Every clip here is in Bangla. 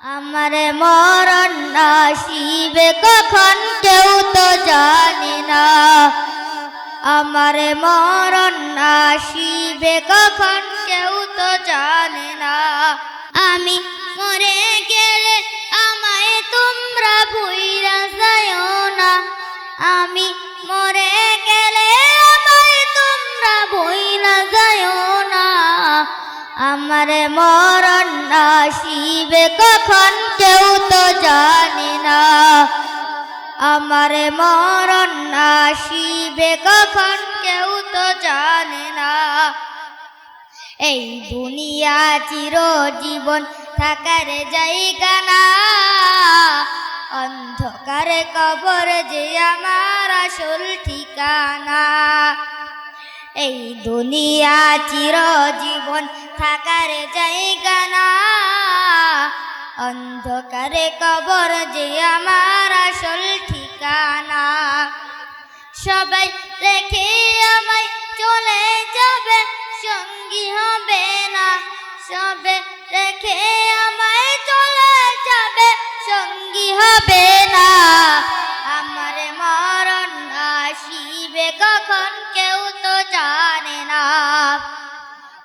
আমারে মরণ আসিবে কখন কেউ তো জানি না। আমারে মরণ আসিবে কখন কেউ তো জানি না। আমি মরে গেলে আমায় তোমরা ভুইরা যাও না। আমি মরে আমারে মরণ আসিবে কখন কেউ তো জানে না। আমারে মরণ আসিবে কখন কেউ তো জানে না। এই দুনিয়া চির জীবন থাকার জায়গা না। অন্ধকারে কবর যে আমার আসল ঠিকানা। এই দুনিয়া চির জীবন থাকার জায়গা না। অন্ধকারে কবর যে আমার আসল ঠিকানা। সবাই রেখে আমায় চলে যাবে, সঙ্গী হবে না। সবে রেখে আমায় চলে যাবে, সঙ্গী হবে না। আমার মরণ আসিবে কখন?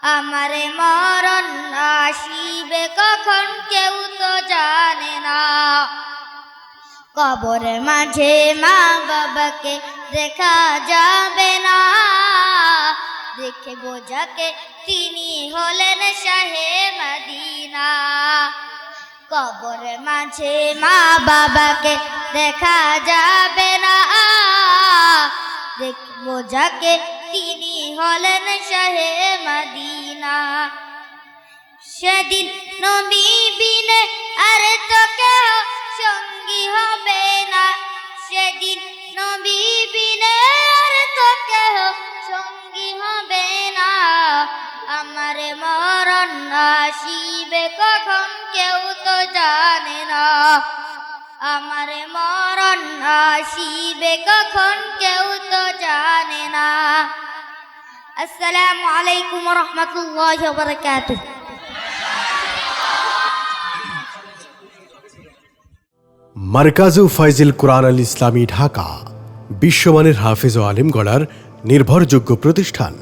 আমার মরণ আসিবে কখন কেউ তো জানে না। কবরের মাঝে মা বাবাকে দেখা যাবে না। দেখে বোঝাকে তিনি হলেন শাহে মদিনা। কবরের মাঝে মা বাবাকে দেখা যাবে না। দেখে বোঝাকে তিনি হলেন শাহে সেদিন নবী বিনে আর তো কেউ সঙ্গী হবে না। সেদিন নবী বিনে আর তো কেউ সঙ্গী হবে না। আমার মরণ আসিবে কখন কেউ তো জানে না। আমার মরণ আসিবে কখন কেউ তো জানে না। আসসালামু আলাইকুম রহমতুল্লাহ বারকাতুহ। মার্কাজু ফাইজিল কোরআন আল ইসলামী ঢাকা। বিশ্বমানের হাফিজ ও আলিম গড়ার নির্ভরযোগ্য প্রতিষ্ঠান।